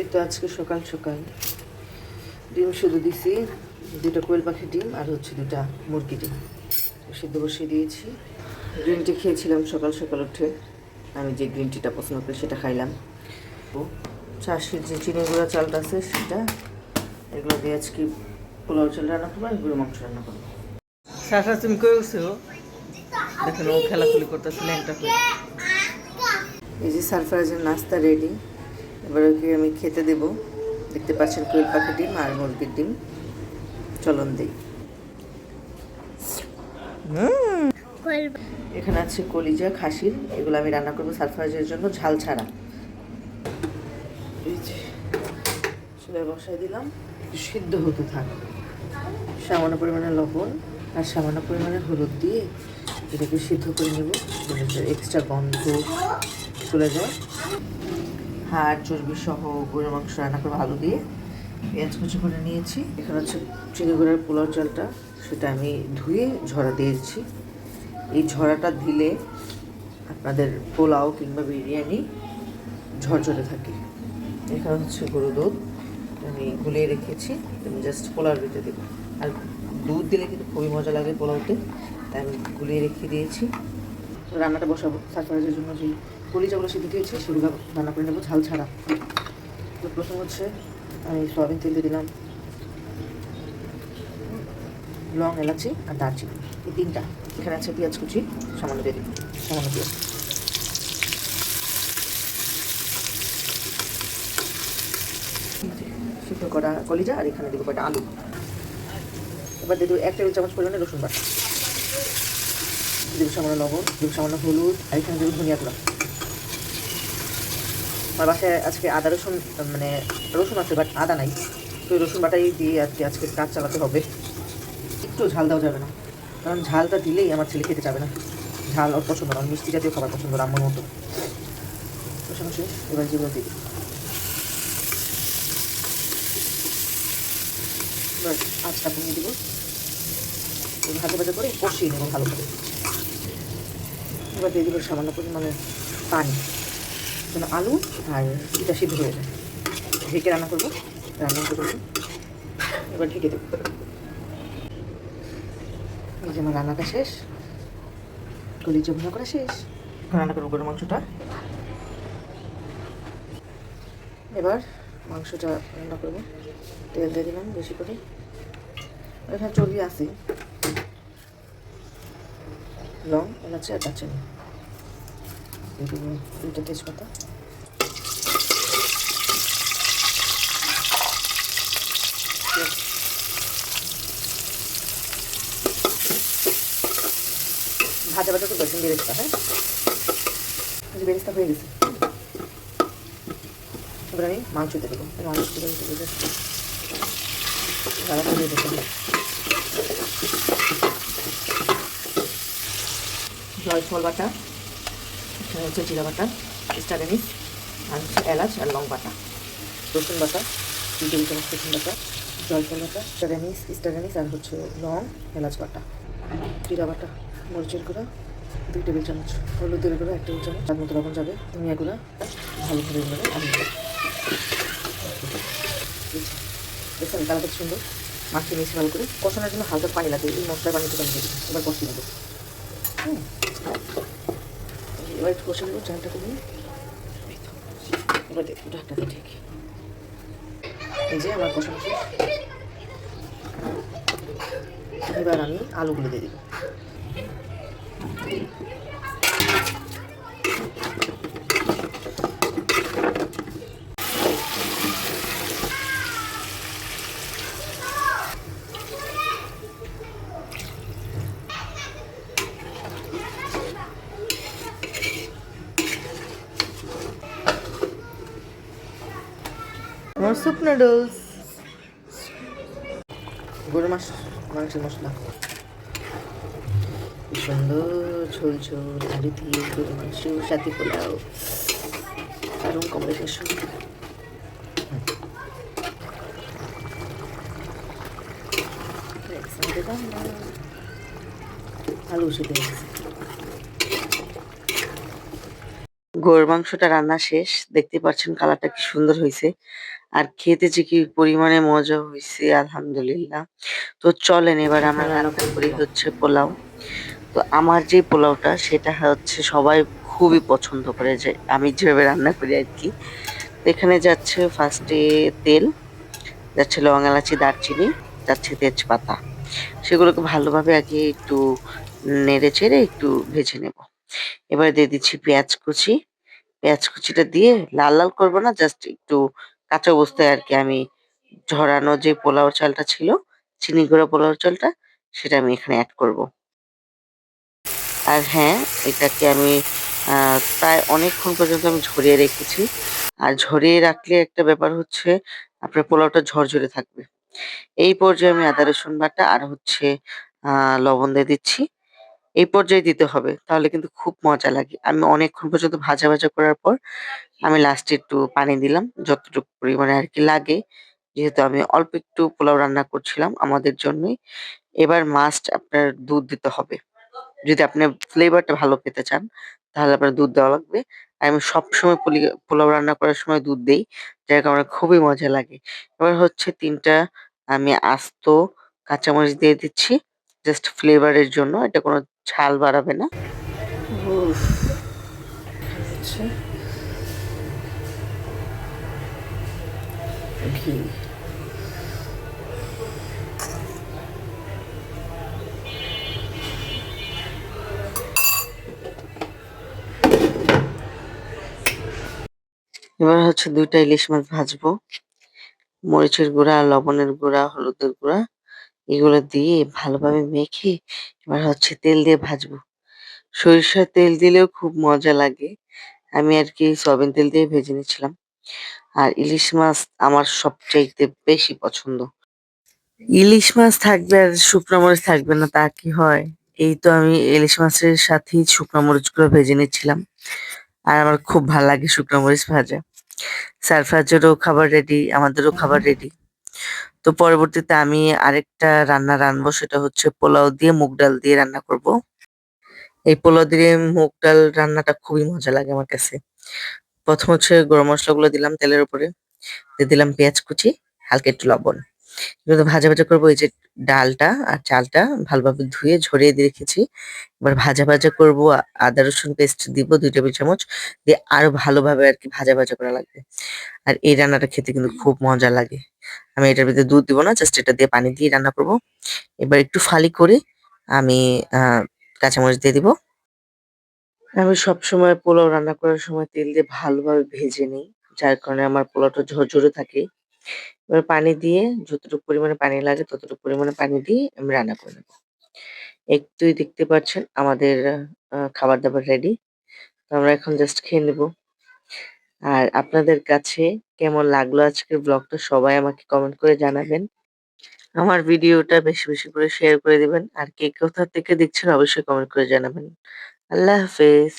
এই তো আজকে সকাল সকাল। ডিম শুধু দিছি দুটো কোয়েল পাখি ডিম আর হচ্ছে দুটা মুরগি ডিম। সিদ্ধ বসিয়ে দিয়েছি। গ্রিন টি খেয়েছিলাম সকাল সকাল উঠে। আমি যে গ্রিন টিটা পছন্দ করি সেটা খাইলাম। তো চাষির যে চিনি গুঁড়া চালটা আছে সেটা এগুলো দিয়ে আজকে পোলাও চাল রান্না করব আর গরু মাংস রান্না করব। শাসা তুমি কই উঠছো দেখেন ও খেলাখুলি করতেছে ল্যাংটা করে। এই যে সারফারাজের নাস্তা রেডি এবার ওকে আমি খেতে দেব। দেখতে পাচ্ছেন কোয়েল পাখি ডিম আর মুরগির ডিম। চলন দিই এখানে আছে কলিজা, খাসির। এগুলো আমি রান্না করব সারফারাজের জন্য, ঝাল ছাড়া। চুলায় বসাই দিলাম। সিদ্ধ হতে থাক। সামান্য পরিমাণে লবণ আর সামান্য পরিমাণে হলুদ দিয়ে এটাকে সিদ্ধ করে নেব। এক্সট্রা গন্ধ চলে যায় হাড়, চর্বি সহ গরুর মাংস রান্না করে আলু দিয়ে। পেঁয়াজ কুচি করে নিয়েছি। এখানে হচ্ছে চিনি গুঁড়ার পোলাও চালটা, সেটা আমি ধুয়ে ঝরা দিয়েছি এই ঝরাটা দিলে আপনাদের পোলাও কিংবা বিরিয়ানি ঝরঝরে থাকে। এখানে হচ্ছে গরু দুধ আমি গুলিয়ে রেখেছি। আমি জাস্ট পোলাওর ভিতরে দেবো। আর দুধ দিলে কিন্তু খুবই মজা লাগে পোলাওতে। তাই আমি গুলিয়ে রেখে দিয়েছি। রান্নাটা বসাবো। সারপ্রাইজের জন্য যে কলিজাগুলো সিদ্ধ দিয়েছি, সেগুলো রান্না করে নেব, ঝাল ছাড়া। তো প্রথম হচ্ছে আমি সয়াবিন তেল দিয়ে দিলাম, লং এলাচি আর দারচিনি। এই তিনটা। এখানে আছে পেঁয়াজ কুচি, সামান্য দিয়ে দিই সামান্য পেঁয়াজ। সিদ্ধ করা কলিজা আর এখানে দেবো কয়টা আলু। এবার দিয়ে দেবো এক টেবিল চামচ পরিমাণে রসুন বাটা। দেবো সামান্য লবণ, দেবো সামান্য হলুদ, আর এখানে দেবো ধনিয়া গুঁড়া। আমার বাসায় আজকে আদা, রসুন মানে রসুন আছে বাট আদা নাই। তো রসুন বাটাই দিয়ে আর কি আজকে কাজ চালাতে হবে। একটু ঝাল দেওয়া যাবে না। কারণ ঝালটা দিলেই আমার ছেলে খেতে যাবে না। ঝাল ওর পছন্দ না। মিষ্টি জাতীয় খাবার পছন্দ রাম্মার মতো। কষাকষি এবার যেগুলো দিই। আঁচটা কমিয়ে দিব। ভাজা ভাজা করে কষিয়ে নেব ভালো করে। এবার দিয়ে দিব সামান্য পরিমাণে পানি। যেন আলু আর এটা সিদ্ধ হয়ে যায়। ঢেকে রান্না করব। রান্না করব। এবার ঢেকে দেবো। এই যে আমার রান্নাটা শেষ। কলিজা ভুনা করা শেষ। রান্না করব গরুর মাংসটা। এবার মাংসটা রান্না করব। তেল দিয়ে দিলাম বেশি করে। এখানে চর্বি আছে। লং এলাচি আর দারচিনি। দুটো তেজপাতা ভাজা ভাজা করতে পারছেন বেরেস্তা হ্যাঁ? যে বেরেস্তা হয়ে গেছে। এবার আমি মাংস দিয়ে দেবো। মাংস দিয়ে দেবো দাদা দিয়ে দিতে হবে জয়ফল বাটা। হচ্ছে জিরা বাটা স্টারেনিস আর হচ্ছে এলাচ আর লং বাটা। রসুন বাটা, দুই চামচ রসুন বাটা জয়ফল বাটা স্টারেনিস স্টারেনিস আর হচ্ছে লং এলাচ বাটা। জিরা বাটা, মরিচের গুঁড়া, দুই টেবিল চামচ, হলুদের গুঁড়া, এক টেবিল চামচ তার মতো লবণ যাবে, ধনিয়া গুঁড়া, ভালো করে এগুলো আমি দেখছেন, কালারটা সুন্দর? মাখিয়ে নিয়েছি ভালো করে। কষানোর জন্য হালকা পানি লাগে, এই মশলার পানিতে পানি দেবো এবার কষিয়ে নেব। হুম। এবার একটু কষে দেবো চালটা করে এবার দেখো ঢাকটা ঠিক এই যে আমার কষা কষে এবার আমি আলুগুলো দিয়ে দিব আমার স্যুপ নুডলস গরু মাস, মাংসের মশলা। সুন্দর ঝোল ঝোল, আলু দিয়ে গরু মাংস, সাথে পোলাও। দারুণ কম্বিনেশন আলু মাংসটা রান্না শেষ। দেখতে পাচ্ছেন কালারটা কি সুন্দর হয়েছে। আর খেতে যে কি পরিমাণে মজা হয়েছে আলহামদুলিল্লাহ। তো চলেন এবার আমরা রান্না করি হচ্ছে পোলাও। তো আমার যে পোলাওটা, সেটা হচ্ছে সবাই খুবই পছন্দ করে যে আমি যেভাবে রান্না করি আর কি। এখানে যাচ্ছে ফার্স্টে তেল, যাচ্ছে লং এলাচি, দারচিনি, যাচ্ছে তেজপাতা। সেগুলোকে ভালোভাবে আগে একটু নেড়ে চেড়ে একটু ভেজে নেব। এবার দিয়ে দিচ্ছি পেঁয়াজ কুচি। পেঁয়াজ কুচিটা দিয়ে লাল লাল করব না জাস্ট একটু কাঁচা অবস্থায় আর কি আমি ঝরানো যে পোলাও চালটা ছিল, চিনি গুঁড়া পোলাও চালটা, সেটা আমি এখানে অ্যাড করব। আর হ্যাঁ এটাকে আমি প্রায় অনেকক্ষণ পর্যন্ত আমি ঝরিয়ে রেখেছি। আর ঝরিয়ে রাখলে একটা ব্যাপার হচ্ছে, আপনার পোলাওটা ঝরঝরে থাকবে। এই পর্যায়ে আমি আদা রসুন বাটা আর হচ্ছে লবণ দিয়ে দিচ্ছি। এই পর্যায়ে দিতে হবে, তাহলে কিন্তু খুব মজা লাগে। আমি অনেকক্ষণ পর্যন্ত ভাজা ভাজা করার পর আমি লাস্টে একটু পানি দিলাম, যতটুকু পরিমাণে আর কি লাগে। যেহেতু আমি অল্প একটু পোলাও রান্না করছিলাম আমাদের জন্যই, এবার মাস্ট আপনার দুধ দিতে হবে। যদি আপনি ফ্লেভারটা ভালো পেতে চান, তাহলে আপনার দুধ দেওয়া লাগবে। আমি সবসময় পুলি- পোলাও রান্না করার সময় দুধ দিই, যার কারণে খুবই মজা লাগে। এবার হচ্ছে তিনটা আমি আস্ত কাঁচামরিচ দিয়ে দিচ্ছি জাস্ট ফ্লেভারের জন্য। এটা কোনো ঝাল বাড়াবে না? আচ্ছা। ঘি এবার হচ্ছে দুইটা ইলিশ মাছ ভাজবো। মরিচের গুঁড়া লবণের গুঁড়া হলুদের গুঁড়া। এগুলো দিয়ে ভালোভাবে মেখে এবার হচ্ছে তেল দিয়ে ভাজবো। সরিষার তেল দিলেও খুব মজা লাগে। আমি আর কি সয়াবিন তেল দিয়ে ভেজে নিয়েছিলাম। আর ইলিশ মাছ আমার সবচাইতে বেশি পছন্দ। ইলিশ মাছ থাকবে আর শুকনো মরিচ থাকবে না, তা কি হয়? এই তো আমি ইলিশ মাছের সাথেই শুকনো মরিচগুলো ভেজে নিচ্ছিলাম। আর আমার খুব ভালো লাগে শুকনো মরিচ ভাজা। সারফরাজেরও খাবার রেডি আমাদেরও খাবার রেডি তো পরবর্তীতে আমি আরেকটা রান্না রানবো, সেটা হচ্ছে পোলাও দিয়ে মুগ ডাল দিয়ে রান্না করব। এই পোলাও দিয়ে মুগ ডাল রান্নাটা খুবই মজা লাগে আমার কাছে। প্রথম হচ্ছে গরম মশলাগুলো দিলাম তেলের উপরে, দিয়ে দিলাম পেঁয়াজ কুচি, হালকা একটু লবণ। এগুলো ভাজা ভাজা করব, এই যে ডালটা আর চালটা ভালোভাবে ধুয়ে ঝরিয়ে দিয়ে রেখেছি। এবার ভাজা ভাজা করব আদা, রসুন পেস্ট দিব দুই টেবিল চামচ, দিয়ে আরও ভালোভাবে আর কি ভাজা ভাজা করা লাগবে। আর এই রান্নাটা খেতে কিন্তু খুব মজা লাগে। আমি এটার ভিতরে দুধ দিব না, জাস্ট এটা দিয়ে পানি দিয়ে রান্না করব। এবার একটু ফালি করে আমি কাঁচামরিচ দিয়ে দিব। আমি সবসময় পোলাও রান্না করার সময় তেল দিয়ে ভালোভাবে ভেজে নিই, যার কারণে আমার পোলাওটা ঝরঝরে থাকে। এবার পানি দিয়ে যতটুকু পরিমাণে পানি লাগে ততটুকু পরিমাণে পানি দিয়ে আমি রান্না করে নেব। একটুই দেখতে পাচ্ছেন আমাদের খাবার দাবার রেডি তো আমরা এখন জাস্ট খেয়ে নেব। আর আপনাদের কাছে কেমন লাগল আজকের ব্লগটা সবাই আমাকে কমেন্ট করে জানাবেন। আমার ভিডিওটা বেশি বেশি করে শেয়ার করে দিবেন। আর কে কোথা থেকে দেখছেন অবশ্যই কমেন্ট করে জানাবেন। আল্লাহ হাফেজ।